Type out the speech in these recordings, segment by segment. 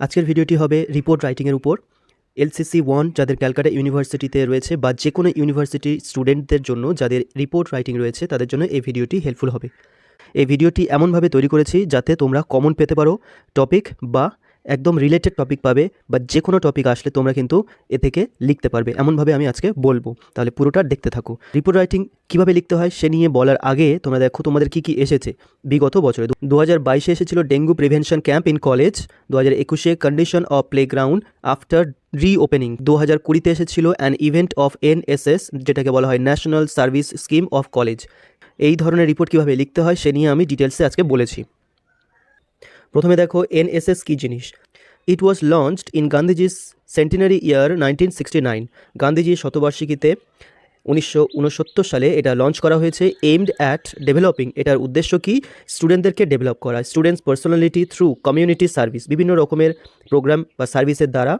আজকের ভিডিওটি হবে রিপোর্ট রাইটিংয়ের উপর। এলসিসি ওয়ান যাদের ক্যালকাটা ইউনিভার্সিটিতে রয়েছে বা যে কোনো ইউনিভার্সিটি স্টুডেন্টদের জন্য যাদের রিপোর্ট রাইটিং রয়েছে, তাদের জন্য এই ভিডিওটি হেল্পফুল হবে। এই ভিডিওটি এমনভাবে তৈরি করেছি যাতে তোমরা কমন পেতে পারো টপিক বা একদম রিলেটেড টপিক পাবে বা যে কোনো টপিক আসলে তোমরা কিন্তু এ থেকে লিখতে পারবে। এমনভাবে আমি আজকে বলব। তাহলে পুরোটা দেখতে থাকো। রিপোর্ট রাইটিং কীভাবে লিখতে হয় সে নিয়ে বলার আগে তোমরা দেখো তোমাদের কী কী এসেছে। বিগত বছরে দু হাজার বাইশে এসেছিল dengue prevention camp in college দু হাজার একুশে condition of playground after reopening দু হাজার কুড়িতে এসেছিল অ্যান ইভেন্ট অফ এনএসএস যেটাকে বলা হয় national service scheme of college এই ধরনের রিপোর্ট কীভাবে লিখতে হয় সে নিয়ে আমি ডিটেলসে আজকে বলেছি। প্রথমে দেখো এনএসএস কী জিনিস? It was launched in Gandhiji's centenary year nineteen sixty nine গান্ধীজির শতবার্ষিকীতে উনিশশো উনসত্তর সালে এটা লঞ্চ করা হয়েছে এইমড অ্যাট ডেভেলপিং এটার উদ্দেশ্য কি? স্টুডেন্টদেরকে ডেভেলপ করা। Students personality through community service বিভিন্ন রকমের প্রোগ্রাম বা সার্ভিসের দ্বারা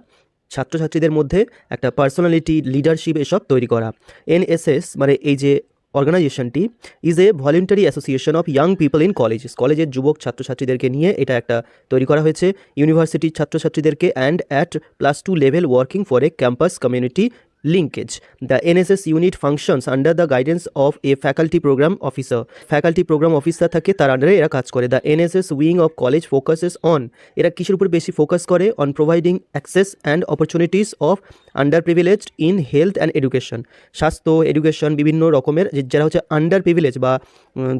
ছাত্রছাত্রীদের মধ্যে একটা পার্সোনালিটি লিডারশিপ এসব তৈরি করা। এনএসএস মানে এই যে অর্গানাইজেশনটি is a voluntary association of young people in colleges কলেজের যুবক ছাত্রছাত্রীদেরকে নিয়ে এটা একটা তৈরি করা হয়েছে। ইউনিভার্সিটির ছাত্রছাত্রীদেরকে and at plus two level working for a campus community linkage. The NSS unit functions under the guidance of a faculty program officer. Faculty program officer থাকে তার আন্ডারে এরা কাজ করে the NSS wing of college focuses on এরা কিসের উপর বেশি ফোকাস করে on providing access and opportunities of underprivileged in health and education স্বাস্থ্য এডুকেশন বিভিন্ন রকমের যারা হচ্ছে আন্ডার প্রিভিলেজ বা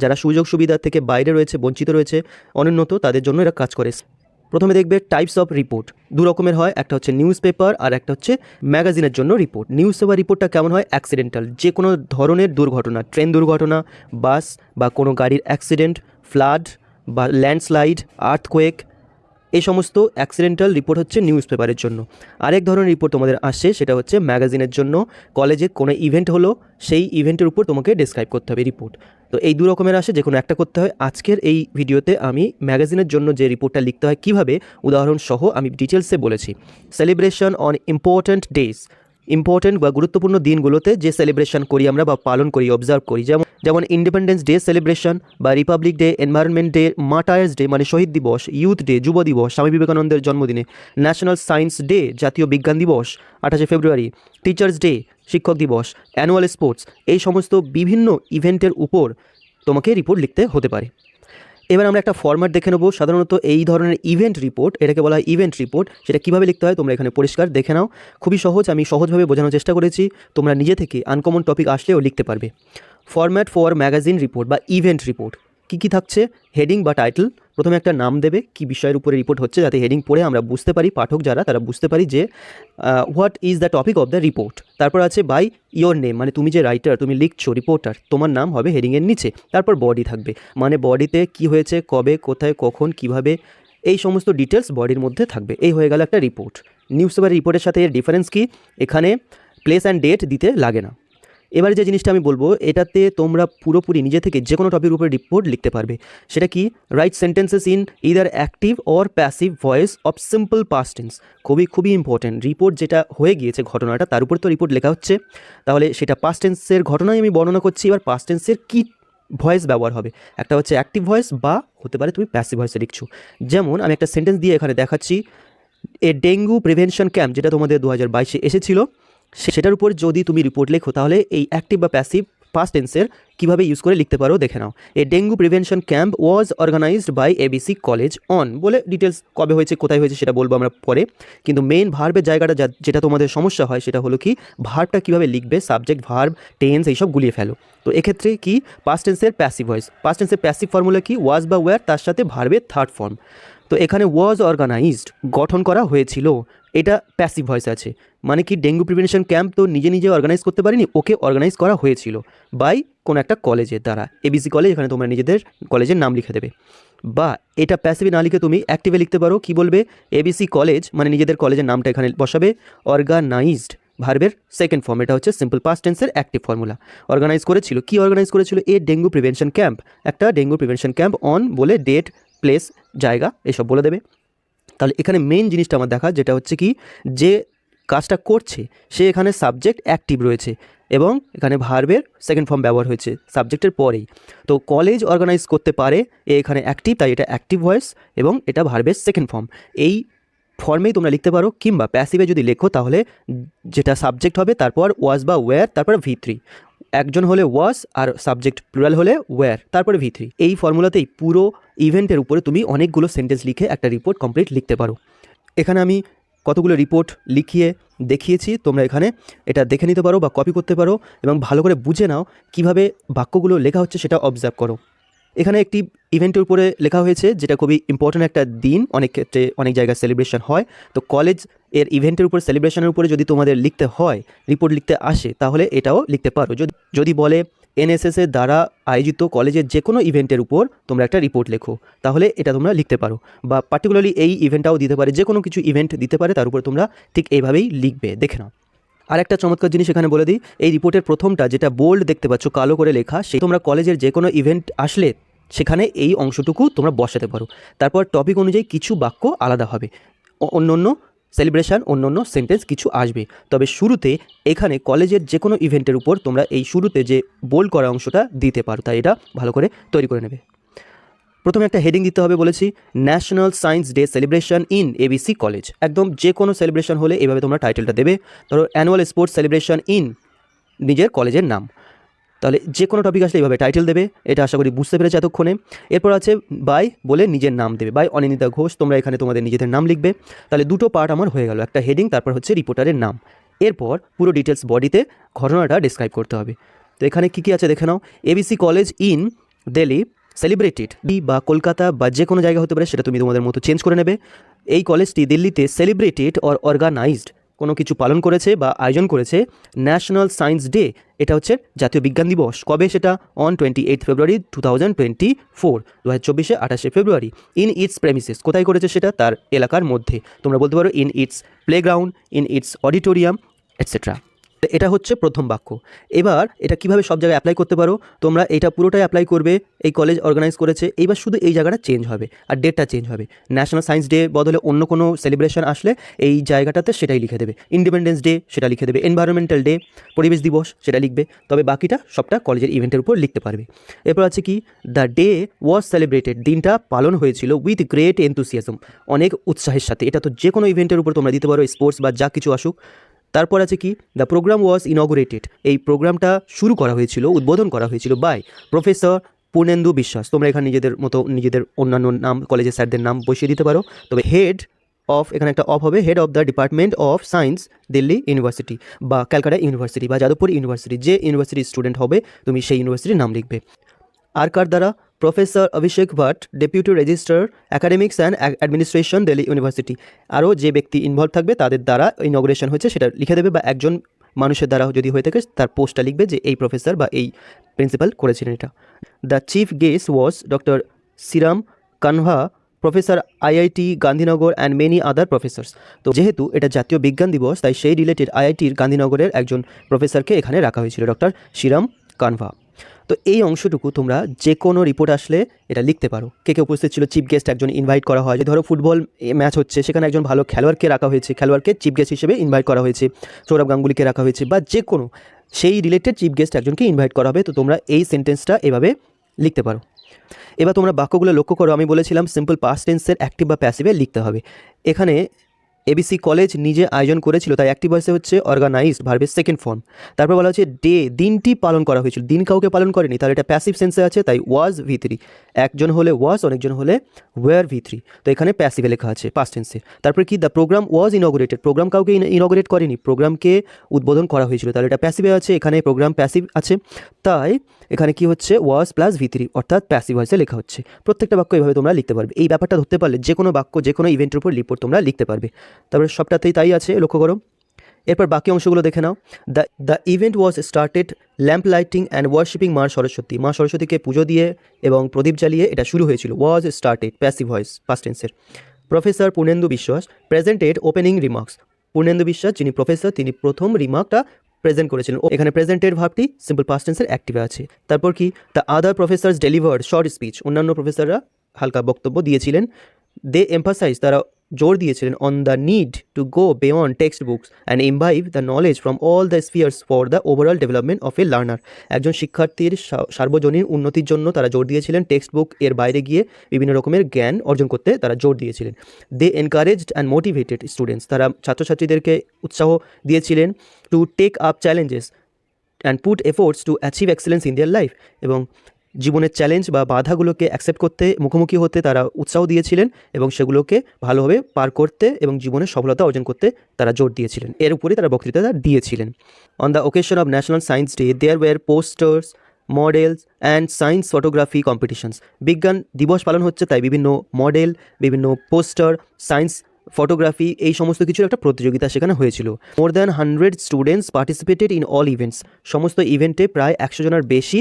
যারা সুযোগ সুবিধা থেকে বাইরে রয়েছে বঞ্চিত রয়েছে অনুন্নত তাদের জন্য এরা কাজ করে প্রথমে দেখবে টাইপস অফ রিপোর্ট দু রকমের হয়, একটা হচ্ছে নিউজ পেপার আর একটা হচ্ছে ম্যাগাজিনের জন্য রিপোর্ট নিউজ পেপার রিপোর্টটা কেমন হয়? অ্যাক্সিডেন্টাল যে কোনো ধরনের দুর্ঘটনা ট্রেন দুর্ঘটনা বাস বা কোনো গাড়ির অ্যাক্সিডেন্ট ফ্লাড বা ল্যান্ডস্লাইড আর্থকোয়েক এই সমস্ত অ্যাক্সিডেন্টাল রিপোর্ট হচ্ছে নিউজ পেপারের জন্য। আরেক ধরনের রিপোর্ট তোমাদের আসছে, সেটা হচ্ছে ম্যাগাজিনের জন্য। কলেজে কোনো ইভেন্ট হলো, সেই ইভেন্টের উপর তোমাকে ডিসক্রাইব করতে হবে রিপোর্ট তো এই দু রকমের আসে যে কোনো একটা করতে হয়। আজকের এই ভিডিওতে আমি ম্যাগাজিনের জন্য যে রিপোর্টটা লিখতে হয়, কীভাবে? উদাহরণসহ আমি ডিটেলসে বলেছি। Celebration on important days important বা গুরুত্বপূর্ণ দিনগুলোতে যে সেলিব্রেশন করি আমরা বা পালন করি অবজার্ভ করি। যেমন যেমন ইন্ডিপেন্ডেন্স ডে সেলিব্রেশন বা republic day environment day martyrs day মানে শহীদ দিবস ইউথ ডে যুব দিবস, স্বামী বিবেকানন্দের জন্মদিনে ন্যাশনাল সায়েন্স ডে জাতীয় বিজ্ঞান দিবস, আঠাশে ফেব্রুয়ারি টিচার্স ডে শিক্ষক দিবস অ্যানুয়াল স্পোর্টস এই সমস্ত বিভিন্ন ইভেন্টের উপর তোমাকে রিপোর্ট লিখতে হতে পারে। এবার আমরা একটা ফর্ম্যাট দেখে নেব। সাধারণত এই ধরনের ইভেন্ট রিপোর্ট এটাকে বলা হয় ইভেন্ট রিপোর্ট সেটা কীভাবে লিখতে হয় তোমরা এখানে পরিষ্কার দেখে নাও। খুবই সহজ, আমি সহজভাবে বোঝানোর চেষ্টা করেছি। তোমরা নিজে থেকে আনকমন টপিক আসলেও লিখতে পারবে। ফর্ম্যাট ফর ম্যাগাজিন রিপোর্ট বা ইভেন্ট রিপোর্ট কী কী থাকছে? হেডিং বা টাইটেল প্রথমে একটা নাম দেবে, কি বিষয়ের উপরে রিপোর্ট হচ্ছে, যাতে হেডিং পড়ে আমরা বুঝতে পারি, পাঠক যারা, তারা বুঝতে পারি যে what is the topic of the report তারপর আছে বাই ইয়োর নেম মানে তুমি যে রাইটার তুমি লিখছো রিপোর্টার তোমার নাম হবে হেডিংয়ের নিচে, তারপর বডি থাকবে। মানে বডিতে কি হয়েছে, কবে, কোথায়, কখন, কীভাবে, এই সমস্ত ডিটেলস বডির মধ্যে থাকবে। এই হয়ে গেল একটা রিপোর্ট নিউজ পেপার রিপোর্টের সাথে এর ডিফারেন্স কি? এখানে প্লেস অ্যান্ড ডেট দিতে লাগে না। এবারে যে জিনিসটা আমি বলব, এটাতে তোমরা পুরোপুরি নিজে থেকে যে কোনো টপিকের উপরে রিপোর্ট লিখতে পারবে। সেটা কি? Write sentences in either active or passive voice of simple past tense খুবই খুবই ইম্পর্টেন্ট রিপোর্ট যেটা হয়ে গিয়েছে ঘটনাটা, তার উপর তো রিপোর্ট লেখা হচ্ছে। তাহলে সেটা পাস্ট টেন্সের ঘটনাই আমি বর্ণনা করছি, এবার পাস্ট টেন্সের কী ভয়েস ব্যবহার হবে? একটা হচ্ছে অ্যাক্টিভ ভয়েস বা হতে পারে তুমি প্যাসিভ ভয়েসে লিখছো। যেমন আমি একটা সেন্টেন্স দিয়ে এখানে দেখাচ্ছি এ ডেঙ্গু প্রিভেনশন ক্যাম্প যেটা তোমাদের দু হাজার বাইশে এসেছিল। সেটার উপর যদি তুমি রিপোর্ট লেখো, তাহলে এই অ্যাক্টিভ বা প্যাসিভ পাস্ট টেন্সের কীভাবে ইউজ করে লিখতে পারো দেখে নাও। A dengue prevention camp was organized by ABC college on বলে ডিটেলস কবে হয়েছে, কোথায় হয়েছে সেটা বলব আমরা পরে। কিন্তু মেন ভার্বের জায়গাটা যেটা তোমাদের সমস্যা হয়, সেটা হলো কি ভার্বটা কীভাবে লিখবে সাবজেক্ট ভার্ব টেন্স এইসব গুলিয়ে ফেলো। তো এক্ষেত্রে কি পাস্ট টেন্সের প্যাসিভ ভয়েস পাস্ট টেন্সের প্যাসিভ ফর্মুলা কি ওয়াজ বা ওয়্যার তার সাথে ভার্বের থার্ড ফর্ম তো এখানে ওয়াজ অর্গানাইজড গঠন করা হয়েছিল। এটা প্যাসিভ ভয়েস আছে। মানে কি ডেঙ্গু প্রিভেনশন ক্যাম্প তো নিজে নিজে অর্গানাইজ করতে পারিনি, ওকে অর্গানাইজ করা হয়েছিল বাই কোনো একটা কলেজের দ্বারা। এবিসি কলেজ এখানে তোমরা নিজেদের কলেজের নাম লিখে দেবে। বা এটা প্যাসিভে না লিখে তুমি অ্যাক্টিভে লিখতে পারো, কি বলবে? এবিসি কলেজ মানে নিজেদের কলেজের নামটা এখানে বসাবে অর্গানাইজড ভার্বের সেকেন্ড ফর্ম এটা হচ্ছে সিম্পল পাস্ট টেন্সের অ্যাক্টিভ ফর্মুলা অর্গানাইজ করেছিল, কি অর্গানাইজ করেছিল? এ ডেঙ্গু প্রিভেনশন ক্যাম্প একটা ডেঙ্গু প্রিভেনশন ক্যাম্প অন বলে ডেট প্লেস জায়গা, এসব বলে দেবে। তাহলে এখানে মেন জিনিসটা আমার দেখা, যেটা হচ্ছে কি, যে কাজটা করছে, সে এখানে সাবজেক্ট অ্যাক্টিভ রয়েছে এবং এখানে ভার্বের সেকেন্ড ফর্ম ব্যবহার হয়েছে সাবজেক্টের পরেই। তো কলেজ অর্গানাইজ করতে পারে, এ এখানে অ্যাক্টিভ তাই এটা অ্যাক্টিভ ভয়েস এবং এটা ভার্বের সেকেন্ড ফর্ম এই ফর্মেই তোমরা লিখতে পারো, কিংবা প্যাসিভে যদি লেখো তাহলে যেটা সাবজেক্ট হবে, তারপর ওয়াজ বা ওয়্যার তারপর ভি থ্রি একজন হলে ওয়াস আর সাবজেক্ট প্লুরাল হলে ওয়্যার তারপরে ভি থ্রি এই ফর্মুলাতেই পুরো ইভেন্টের উপরে তুমি অনেকগুলো সেন্টেন্স লিখে একটা রিপোর্ট কমপ্লিট লিখতে পারো। এখানে আমি কতগুলো রিপোর্ট লিখিয়ে দেখিয়েছি, তোমরা এখানে এটা দেখে নিতে পারো বা কপি করতে পারো এবং ভালো করে বুঝে নাও কীভাবে বাক্যগুলো লেখা হচ্ছে সেটা অবজার্ভ করো। এখানে একটি ইভেন্টের উপরে লেখা হয়েছে যেটা খুবই ইম্পর্ট্যান্ট একটা দিন। অনেক ক্ষেত্রে অনেক জায়গায় সেলিব্রেশন হয়। তো কলেজের ইভেন্টের উপরে সেলিব্রেশনের উপরে যদি তোমাদের লিখতে হয় রিপোর্ট লিখতে আসে, তাহলে এটাও লিখতে পারো। যদি যদি বলে এনএসএস এর দ্বারা আয়োজিত কলেজের যে কোনো ইভেন্টের উপর তোমরা একটা রিপোর্ট লেখো, তাহলে এটা তোমরা লিখতে পারো। বা পার্টিকুলারলি এই ইভেন্টটাও দিতে পারে যে কোনো কিছু ইভেন্ট দিতে পারে, তার উপর তোমরা ঠিক এইভাবেই লিখবে। দেখে নাও। আর একটা চমৎকার জিনিস এখানে বলে দিই, এই রিপোর্টের প্রথমটা যেটা বোল্ড দেখতে পাচ্ছ, কালো করে লেখা, সেই তোমরা কলেজের যে কোনো ইভেন্ট আসলে সেখানে এই অংশটুকু তোমরা বসাতে পারো। তারপর টপিক অনুযায়ী কিছু বাক্য আলাদা হবে। অন্য অন্য সেলিব্রেশন অন্য অন্য সেন্টেন্স কিছু আসবে। তবে শুরুতে এখানে কলেজের যে কোনো ইভেন্টের উপর তোমরা এই শুরুতে যে বোল্ড করা অংশটা দিতে পারো, তাই এটা ভালো করে তৈরি করে নেবে। প্রথমে একটা হেডিং দিতে হবে বলেছি national science day celebration in ABC college একদম যে কোনো সেলিব্রেশন হলে এভাবে তোমরা টাইটেলটা দেবে। ধরো অ্যানুয়াল স্পোর্টস সেলিব্রেশন ইন নিজের কলেজের নাম। তাহলে যে কোনো টপিক আসলে এইভাবে টাইটেল দেবে, এটা আশা করি বুঝতে পেরেছে এতক্ষণে। এরপর আছে বাই বলে নিজের নাম দেবে। বাই অনিন্দিতা ঘোষ, তোমরা এখানে তোমাদের নিজেদের নাম লিখবে। তাহলে দুটো পার্ট আমার হয়ে গেল, একটা হেডিং তারপর হচ্ছে রিপোর্টারের নাম। এরপর পুরো ডিটেলস বডিতে ঘটনাটা ডিসক্রাইব করতে হবে। তো এখানে কী কী আছে দেখে নাও। ABC college in Delhi celebrated the বা কলকাতা বা যে কোনো জায়গা হতে পারে, সেটা তুমি তোমাদের মতো চেঞ্জ করে নেবে। এই কলেজটি দিল্লিতে সেলিব্রেটেড অর অর্গানাইজড কোনো কিছু পালন করেছে বা আয়োজন করেছে ন্যাশনাল সায়েন্স ডে এটা হচ্ছে জাতীয় বিজ্ঞান দিবস। কবে সেটা? On twenty eight February two thousand twenty four দু হাজার চব্বিশে আঠাশে ফেব্রুয়ারি ইন ইটস প্রেমিসেস কোথায় করেছে সেটা? তার এলাকার মধ্যে। তোমরা বলতে পারো in its playground in its auditorium etcetera এটা হচ্ছে প্রথম বাক্য। এবার এটা কীভাবে সব জায়গায় অ্যাপ্লাই করতে পারো? তোমরা এটা পুরোটাই অ্যাপ্লাই করবে, এই কলেজ অর্গানাইজ করেছে, এইবার শুধু এই জায়গাটা চেঞ্জ হবে আর ডেটটা চেঞ্জ হবে। ন্যাশনাল সায়েন্স ডে বদলে অন্য কোনো সেলিব্রেশন আসলে এই জায়গাটাতে সেটাই লিখে দেবে। ইন্ডিপেন্ডেন্স ডে সেটা লিখে দেবে। এনভায়রনমেন্টাল ডে পরিবেশ দিবস সেটা লিখবে। তবে বাকিটা সবটা কলেজের ইভেন্টের উপর লিখতে পারবে। এরপর আছে কি? দ্য ডে ওয়াজ সেলিব্রেটেড দিনটা পালন হয়েছিল উইথ গ্রেট এনথুসিয়াজম অনেক উৎসাহের সাথে। এটা তো যে কোনো ইভেন্টের উপর তোমরা দিতে পারো স্পোর্টস বা যা কিছু আসুক। তারপর আছে কি? দ্য প্রোগ্রাম ওয়াজ ইনগুরেটেড এই প্রোগ্রামটা শুরু করা হয়েছিল, উদ্বোধন করা হয়েছিল বাই প্রফেসর পূর্ণেন্দু বিশ্বাস তোমরা এখানে নিজেদের মতো নিজেদের অন্যান্য নাম কলেজের স্যারদের নাম বসিয়ে দিতে পারো। তবে হেড অফ এখানে একটা অফ হবে head of the department of science Delhi university বা ক্যালকাটা ইউনিভার্সিটি বা যাদবপুর ইউনিভার্সিটি যে ইউনিভার্সিটির স্টুডেন্ট হবে, তুমি সেই ইউনিভার্সিটির নাম লিখবে। আর কার দ্বারা? Professor Abhishek Bhatt, deputy registrar academics and administration Delhi university আরও যে ব্যক্তি ইনভলভ থাকবে তাদের দ্বারা ইনগ্রেশন হয়েছে, সেটা লিখে দেবে বা একজন মানুষের দ্বারা যদি হয়ে থাকে, তার পোস্টটা লিখবে যে এই প্রফেসর বা এই প্রিন্সিপাল করেছিলেন এটা। The chief guest was doctor Siram Kanva professor IIT Gandhinagar and many other professors তো যেহেতু এটা জাতীয় বিজ্ঞান দিবস, তাই সেই রিলেটেড আইআইটির গান্ধীনগরের একজন প্রফেসরকে এখানে রাখা হয়েছিল ডক্টর শ্রীরাম কানভা তো এই অংশটুকু তোমরা যে কোনো রিপোর্ট আসলে এটা লিখতে পারো। কে কে উপস্থিত ছিল চিফ গেস্ট একজন ইনভাইট করা হয়। যে ধরো ফুটবল ম্যাচ হচ্ছে, সেখানে একজন ভালো খেলোয়াড়কে রাখা হয়েছে, খেলোয়াড়কে চিফ গেস্ট হিসেবে ইনভাইট করা হয়েছে, সৌরভ গাঙ্গুলিকে রাখা হয়েছে বা যে কোনো সেই রিলেটেড চিফ গেস্ট একজনকে ইনভাইট করা হবে, তো তোমরা এই সেন্টেন্সটা এভাবে লিখতে পারো। এবার তোমরা বাক্যগুলো লক্ষ্য করো, আমি বলেছিলাম সিম্পল পাস্ট টেন্সের অ্যাক্টিভ বা প্যাসিভে লিখতে হবে। এখানে এবিসি কলেজ নিজে আয়োজন করেছিল, তাই অ্যাক্টিভ ভয়েসে হচ্ছে অর্গানাইজড ভার্বের সেকেন্ড ফর্ম তারপর বলা হচ্ছে ডে দিনটি পালন করা হয়েছিল। দিন কাউকে পালন করেনি তাহলে এটা প্যাসিভ সেন্সে আছে, তাই ওয়াজ ভি থ্রি একজন হলে ওয়াজ অনেকজন হলে ওয়ার ভি থ্রি তো এখানে প্যাসিভে লেখা আছে পাস্ট টেন্সে তারপর কি the programme was inaugurated programme কাউকে ইনগ্রেট করেনি প্রোগ্রামকে উদ্বোধন করা হয়েছিল। তাহলে এটা প্যাসিভে আছে, এখানে প্রোগ্রাম প্যাসিভ আছে। তাই এখানে কি হচ্ছে ওয়াজ প্লাস ভি থ্রি অর্থাৎ প্যাসিভ ভয়েসে লেখা হচ্ছে। প্রত্যেকটা বাক্য এভাবে তোমরা লিখতে পারবে। এই ব্যাপারটা ধরতে পারলে যে কোনো বাক্য, যে কোনো ইভেন্টের উপর রিপোর্ট তোমরা লিখতে পারবে। তারপরে সবটাতেই তাই আছে, লক্ষ্য করো। এরপর বাকি অংশগুলো দেখে নাও। The the event was started lamp lighting and worshipping মা সরস্বতী। মা সরস্বতীকে পুজো দিয়ে এবং প্রদীপ জ্বালিয়ে এটা শুরু হয়েছিল। Was started passive voice past টেন্সের professor Purnendu Biswas presented opening remarks Purnendu বিশ্বাস যিনি প্রফেসর তিনি প্রথম রিমার্কটা প্রেজেন্ট করেছিলেন। ও এখানে প্রেজেন্টেড ভাবটি সিম্পল পাস্ট টেন্সের অ্যাক্টিভে আছে। তারপর কি? The other professors delivered short speech অন্যান্য প্রফেসররা হালকা বক্তব্য দিয়েছিলেন। দে এমফাসাইজ তারা জোর দিয়েছিলেন on the need to go beyond text books and imbibe the knowledge from all the spheres for the overall development of a learner একজন শিক্ষার্থীর সার্বজনীন উন্নতির জন্য তারা জোর দিয়েছিলেন টেক্সট বুক এর বাইরে গিয়ে বিভিন্ন রকমের জ্ঞান অর্জন করতে তারা জোর দিয়েছিলেন। They encouraged and motivated students তারা ছাত্রছাত্রীদেরকে উৎসাহ দিয়েছিলেন to take up challenges and put efforts to achieve excellence in their life এবং জীবনের চ্যালেঞ্জ বা বাধাগুলোকে অ্যাকসেপ্ট করতে, মুখোমুখি হতে তারা উৎসাহ দিয়েছিলেন এবং সেগুলোকে ভালোভাবে পার করতে এবং জীবনে সফলতা অর্জন করতে তারা জোর দিয়েছিলেন। এর উপরে তারা বক্তৃতা দিয়েছিলেন। On the occasion of national science day there were posters models and science photography competitions বিজ্ঞান দিবস পালন হচ্ছে, তাই বিভিন্ন মডেল বিভিন্ন পোস্টার সায়েন্স ফটোগ্রাফি, এই সমস্ত কিছুর একটা প্রতিযোগিতা সেখানে হয়েছিল। More than hundred students participated in all events সমস্ত ইভেন্টে প্রায় একশো জনের বেশি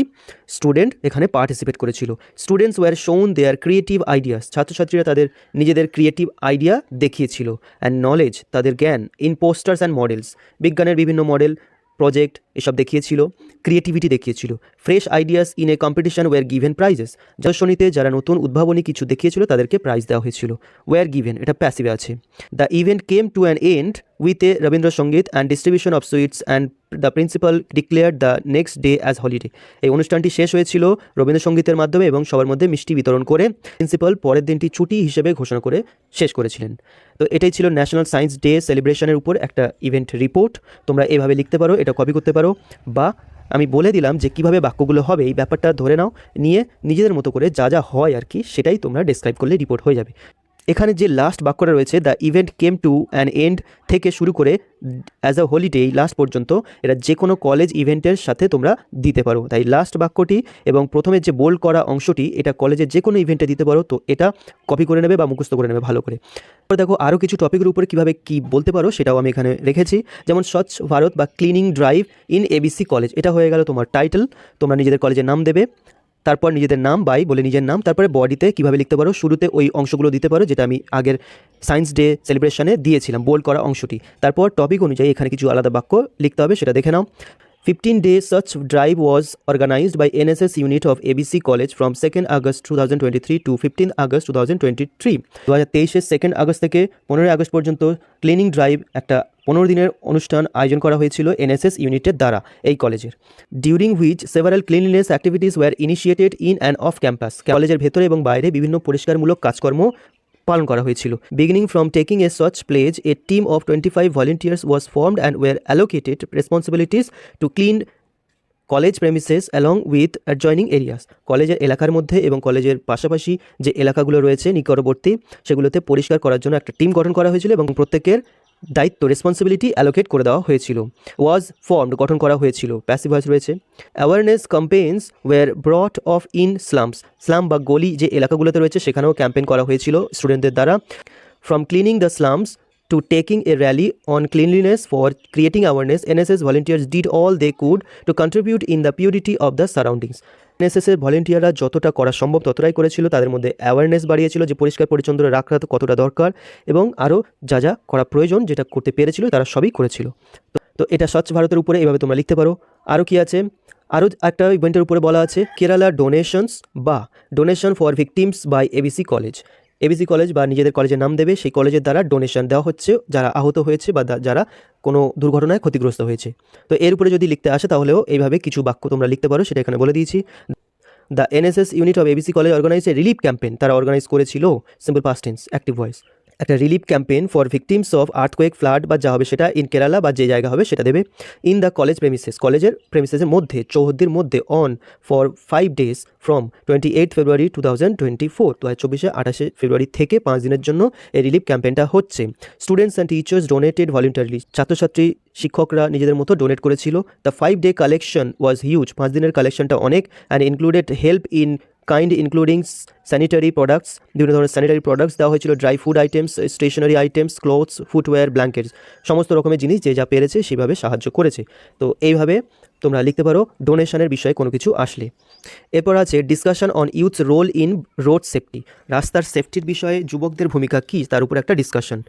স্টুডেন্ট এখানে পার্টিসিপেট করেছিল। স্টুডেন্টস ওয়ার শোন দেয়ার ক্রিয়েটিভ আইডিয়াস ছাত্রছাত্রীরা তাদের নিজেদের ক্রিয়েটিভ আইডিয়া দেখিয়েছিল। অ্যান্ড নলেজ তাদের জ্ঞান ইন পোস্টার্স অ্যান্ড মডেলস বিজ্ঞানের বিভিন্ন মডেল প্রজেক্ট এসব দেখিয়েছিল ক্রিয়েটিভিটি দেখিয়েছিল। Fresh ideas in a competition were given prizes যশনীতে যারা নতুন উদ্ভাবনী কিছু দেখিয়েছিল, তাদেরকে প্রাইজ দেওয়া হয়েছিল। ওয়ার গিভেন এটা প্যাসিভে আছে। The event came to an end with a Rabindrasangeet and distribution of sweets and the principal declare the next day as holiday এই অনুষ্ঠানটি শেষ হয়েছিল রবীন্দ্রসঙ্গীতের মাধ্যমে এবং সবার মধ্যে মিষ্টি বিতরণ করে প্রিন্সিপাল পরের দিনটি ছুটি হিসেবে ঘোষণা করে শেষ করেছিলেন। তো এটাই ছিল ন্যাশনাল সায়েন্স ডে সেলিব্রেশনের উপর একটা ইভেন্ট রিপোর্ট তোমরা এভাবে লিখতে পারো, এটা কপি করতে পারো। বা আমি বলে দিলাম যে কীভাবে বাক্যগুলো হবে, এই ব্যাপারটা ধরে নাও, নিয়ে নিজেদের মতো করে যা যা হয় আর কি, সেটাই তোমরা ডিসক্রাইব করলে রিপোর্ট হয়ে যাবে। এখানে যে লাস্ট বাক্যটা রয়েছে the event came to an end থেকে শুরু করে অ্যাজ আ হলিডে লাস্ট পর্যন্ত এটা যে কোনো কলেজ ইভেন্টের সাথে তোমরা দিতে পারো। তাই লাস্ট বাক্যটি এবং প্রথমে যে বোল্ড করা অংশটি, এটা কলেজের যে কোনো ইভেন্টে দিতে পারো, তো এটা কপি করে নেবে বা মুখস্থ করে নেবে ভালো করে। এবার দেখো আরও কিছু টপিকের উপরে কীভাবে কী বলতে পারো, সেটাও আমি এখানে রেখেছি। যেমন, স্বচ্ছ ভারত বা cleaning drive in ABC college এটা হয়ে গেল তোমার টাইটেল তোমরা নিজেদের কলেজের নাম দেবে। তারপর নিজেদের নাম বাই বলে নিজের নাম, তারপরে বডিতে কীভাবে লিখতে পারো? শুরুতে ওই অংশগুলো দিতে পারো, যেটা আমি আগের সায়েন্স ডে সেলিব্রেশনে দিয়েছিলাম বোল্ড করা অংশটি। তারপর টপিক অনুযায়ী এখানে কিছু আলাদা বাক্য লিখতে হবে, সেটা দেখে নাও। Fifteen day search drive was organized by NSS unit of ABC college from second August two thousand twenty three to fifteen August two thousand twenty three দু হাজার তেইশের সেকেন্ড আগস্ট থেকে পনেরোই আগস্ট পর্যন্ত ক্লিনিং ড্রাইভ একটা পনেরো দিনের অনুষ্ঠান আয়োজন করা হয়েছিল এনএসএস ইউনিটের দ্বারা এই কলেজের। During which several cleanliness activities were initiated in and off campus কলেজের ভেতরে এবং বাইরে বিভিন্ন পরিষ্কারমূলক কাজকর্ম পালন করা হয়েছিল। Beginning from taking a Swachh pledge a team of twenty five volunteers was formed and were allocated responsibilities to clean college premises along with adjoining areas কলেজের এলাকার মধ্যে এবং কলেজের পাশাপাশি যে এলাকাগুলো রয়েছে নিকটবর্তী, সেগুলোতে পরিষ্কার করার জন্য একটা টিম গঠন করা হয়েছিল এবং প্রত্যেকের দায়িত্ব রেসপন্সিবিলিটি অ্যালোকেট করে দেওয়া হয়েছিল। ওয়াজ ফর্মড গঠন করা হয়েছিল। প্যাসিভ ভয়েস রয়েছে। Awareness campaigns were brought of in slums slum বা গলি যে এলাকাগুলোতে রয়েছে সেখানেও ক্যাম্পেইন করা হয়েছিল স্টুডেন্টদের দ্বারা। From cleaning the slums to taking a rally on cleanliness for creating awareness, NSS volunteers did all they could to contribute in the purity of the surroundings. NSS এর ভলেন্টিয়াররা যতটা করা সম্ভব ততটাই করেছিল। তাদের মধ্যে অ্যাওয়ারনেস বাড়িয়েছিল যে পরিষ্কার পরিচ্ছন্ন রাখা কতটা দরকার এবং আরও যা যা করা প্রয়োজন যেটা করতে পেরেছিল তারা সবই করেছিল। তো তো এটা স্বচ্ছ ভারতের উপরে এভাবে তোমরা লিখতে পারো। আরও কি আছে? আরও একটা ইভেন্টের উপরে বলা আছে, কেরালা ডোনেশনস বা donation for victims by ABC college ABC college বা নিজেদের কলেজের নাম দেবে, সেই কলেজের দ্বারা ডোনেশন দেওয়া হচ্ছে, যারা আহত হয়েছে বা যারা কোনো দুর্ঘটনায় ক্ষতিগ্রস্ত হয়েছে। তো এর উপরে যদি লিখতে আসে, তাহলেও এইভাবে কিছু বাক্য তোমরা লিখতে পারো, সেটা এখানে বলে দিয়েছি। The NSS unit of ABC college organize a relief campaign তারা অর্গানাইজ করেছিল simple past tense active voice একটা relief campaign for victims of earthquake flood বা যা হবে সেটা ইন কেরালা বা যে জায়গা হবে সেটা দেবে ইন দ্য কলেজ প্রেমিসেস কলেজের প্রেমিসেসের মধ্যে, চৌহদ্দির মধ্যে on for five days from twenty eight February two thousand twenty four দু হাজার চব্বিশে আঠাশে ফেব্রুয়ারি থেকে পাঁচ দিনের জন্য এই রিলিফ ক্যাম্পেইনটা হচ্ছে। Students and teachers donated voluntarily ছাত্রছাত্রী, শিক্ষকরা নিজেদের মতো ডোনেট করেছিল। The five day collection was huge পাঁচ দিনের কালেকশনটা অনেক। And included help in kind including sanitary products বিভিন্ন ধরনের স্যানিটারি প্রোডাক্টস দেওয়া হয়েছিল dry food items stationery items clothes footwear blankets সমস্ত রকমের জিনিস যে যা পেরেছে সেভাবে সাহায্য করেছে। তো এইভাবে তোমরা লিখতে পারো ডোনেশনের বিষয়ে কোনো কিছু আসলে। এরপর আছে discussion on youths role in road safety রাস্তার সেফটির বিষয়ে যুবকদের ভূমিকা কী? তার উপর একটা discussion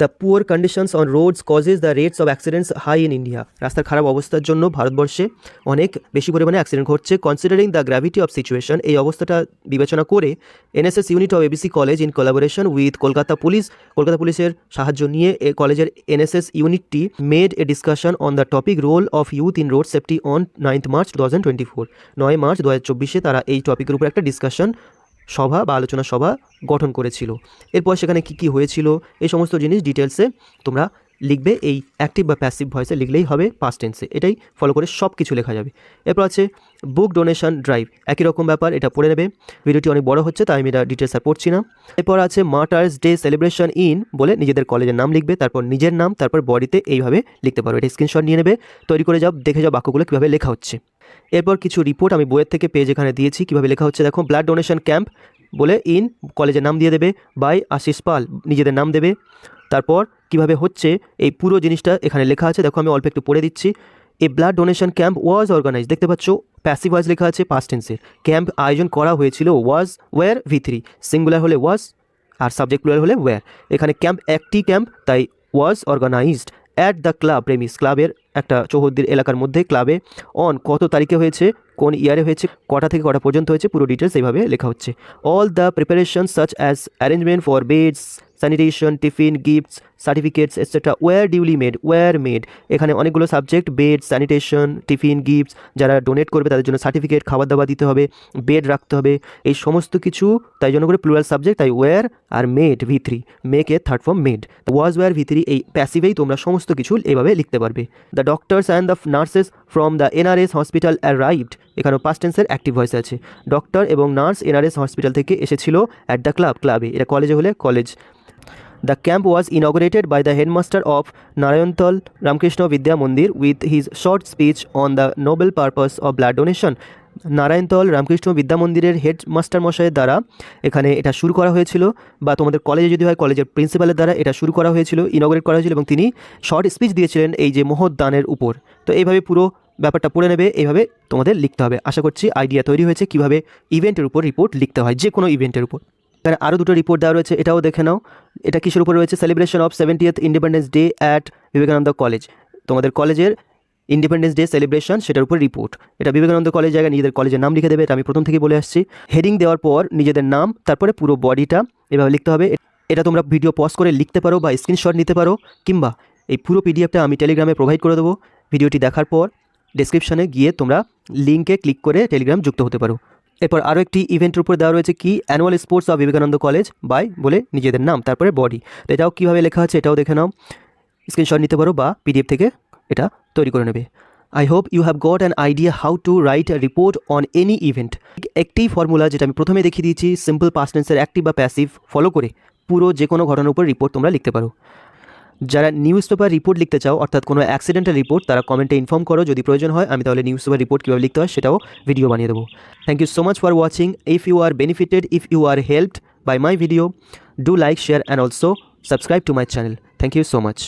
the poor conditions on roads causes the rates of accidents high in India রাস্তার খারাপ অবস্থার জন্য ভারতবর্ষে অনেক বেশি পরিমাণে অ্যাক্সিডেন্ট ঘটছে। Considering the gravity of situation এই অবস্থাটা বিবেচনা করে NSS unit of ABC college in collaboration with Kolkata police Kolkata পুলিশের সাহায্য নিয়ে এ কলেজের NSS ইউনিটটি made a discussion on the topic role of youth in road safety on ninth March two thousand twenty four নয় মার্চ দু হাজার চব্বিশে তারা এই টপিকের উপর একটা ডিসকাশন সভা বা আলোচনা সভা গঠন করেছিল। এরপর সেখানে কী কী হয়েছিল, এই সমস্ত জিনিস ডিটেলসে তোমরা লিখবে, এই অ্যাক্টিভ বা প্যাসিভ ভয়েসে লিখলেই হবে পাস্ট টেন্সে এটাই ফলো করে সব কিছু লেখা যাবে। এরপর আছে বুক ডোনেশন ড্রাইভ একই রকম ব্যাপার, এটা পড়ে নেবে। ভিডিওটি অনেক বড় হচ্ছে, তাই আমি এটা ডিটেলস আর পড়ছি না। এরপর আছে মার্টার্স ডে সেলিব্রেশন ইন বলে নিজেদের কলেজের নাম লিখবে, তারপর নিজের নাম, তারপর বডিতে এইভাবে লিখতে পারো এটা স্ক্রিনশট নিয়ে নেবে, তৈরি করে যাও, দেখে যাও বাক্যগুলো কীভাবে লেখা হচ্ছে। এরপর কিছু রিপোর্ট আমি বইয়ের থেকে পেজ এখানে দিয়েছি, কীভাবে লেখা হচ্ছে দেখো ব্লাড ডোনেশন ক্যাম্প বলে ইন কলেজের নাম দিয়ে দেবে বাই আশিস পাল নিজেদের নাম দেবে। তারপর কীভাবে হচ্ছে, এই পুরো জিনিসটা এখানে লেখা আছে, দেখো আমি অল্প একটু পড়ে দিচ্ছি। এই blood donation camp was organize দেখতে পাচ্ছ প্যাসিভ ওয়াজ লেখা আছে পাস্ট টেন্সের ক্যাম্প আয়োজন করা হয়েছিল was were V three singular হলে ওয়াজ আর সাবজেক্ট প্লুরাল হলে ওয়্যার এখানে ক্যাম্প একটি ক্যাম্প তাই was organized at the club premise ক্লাবের একটা চৌহদ্দির এলাকার মধ্যে ক্লাবে অন কত তারিখে হয়েছে, কোন ইয়ারে হয়েছে, কটা থেকে কটা পর্যন্ত হয়েছে, পুরো ডিটেলস এইভাবে লেখা হচ্ছে। All the preparation such as arrangement for beds sanitation tiffin gifts certificates etcetera were duly made were made এখানে অনেকগুলো subject bed sanitation tiffin gifts যারা ডোনেট করবে তাদের জন্য সার্টিফিকেট খাবার দাবার দিতে হবে বেড রাখতে হবে, এই সমস্ত কিছু তাই জন্য করে প্লুরাল সাবজেক্ট তাই were R made V three make a third form made was were V three এই প্যাসিভেই তোমরা সমস্ত কিছু এইভাবে লিখতে পারবে। The doctors and the nurses from the NRS hospital arrived এখানেও পাস্টেন্সের অ্যাক্টিভ ভয়েস আছে। ডক্টর এবং নার্স এনআরএস হসপিটাল থেকে এসেছিল অ্যাট দ্য ক্লাব ক্লাবে এটা কলেজে হলে college the camp was inaugurated by the headmaster of Narayantala Ramakrishna Vidya Mandir with his short speech on the noble purpose of blood donation Narayantala Ramakrishna Vidya মন্দিরের head মশাইয়ের দ্বারা এখানে এটা শুরু করা হয়েছিল, বা তোমাদের কলেজে যদি হয়, কলেজের প্রিন্সিপালের দ্বারা এটা শুরু করা হয়েছিল ইনগ্রেট করা হয়েছিল, এবং তিনি শর্ট স্পিচ দিয়েছিলেন এই যে মহৎ দানের উপর। তো এইভাবে পুরো ব্যাপারটা পড়ে নেবে, এইভাবে তোমাদের লিখতে হবে। আশা করছি আইডিয়া তৈরি হয়েছে, কীভাবে ইভেন্টের উপর রিপোর্ট লিখতে হয়, যে কোনো ইভেন্টের উপর। এখানে আরও দুটো রিপোর্ট দেওয়া রয়েছে, এটাও দেখে নাও। এটা কিসের উপর রয়েছে? Celebration of seventieth independence day at Vivekananda college তোমাদের কলেজের ইন্ডিপেন্ডেন্স ডে সেলিব্রেশন সেটার উপর রিপোর্ট এটা বিবেকানন্দ কলেজ জায়গায় নিজেদের কলেজের নাম লিখে দেবে, এটা আমি প্রথম থেকে বলে আসছি। হেডিং দেওয়ার পর নিজেদের নাম, তারপরে পুরো বডিটা এভাবে লিখতে হবে। এটা তোমরা ভিডিও পজ করে লিখতে পারো বা স্ক্রিনশট নিতে পারো, কিংবা এই পুরো পিডিএফটা আমি টেলিগ্রামে প্রোভাইড করে দেবো। ভিডিওটি দেখার পর ডেসক্রিপশনে গিয়ে তোমরা লিঙ্কে ক্লিক করে টেলিগ্রাম যুক্ত হতে পারো। এরপর আরও একটি ইভেন্টের উপর দেওয়া রয়েছে কি? Annual sports of Vivekananda college by বলে নিজেদের নাম, তারপরে বডি তো এটাও কীভাবে লেখা আছে এটাও দেখে নাও। স্ক্রিনশট নিতে পারো বা পিডিএফ থেকে এটা তৈরি করে নেবে। I hope you have got an idea how to write report on any event একটি ফর্মুলা যেটা আমি প্রথমে দেখিয়ে দিয়েছি সিম্পল পাস্ট অ্যাক্টিভ বা প্যাসিভ ফলো করে পুরো যে কোনো ঘটনার উপর রিপোর্ট তোমরা লিখতে পারো। যারা নিউজ পেপার রিপোর্ট লিখতে চাও, অর্থাৎ কোনো অ্যাক্সিডেন্টাল রিপোর্ট তারা কমেন্টে ইনফর্ম করো, যদি প্রয়োজন হয়, আমি তাহলে নিউজ পেপার রিপোর্ট কীভাবে লিখতে হয়, সেটাও ভিডিও বানিয়ে দেবো। Thank you so much for watching if you are benefited if you are helped by my video do like share and also subscribe to my channel thank you so much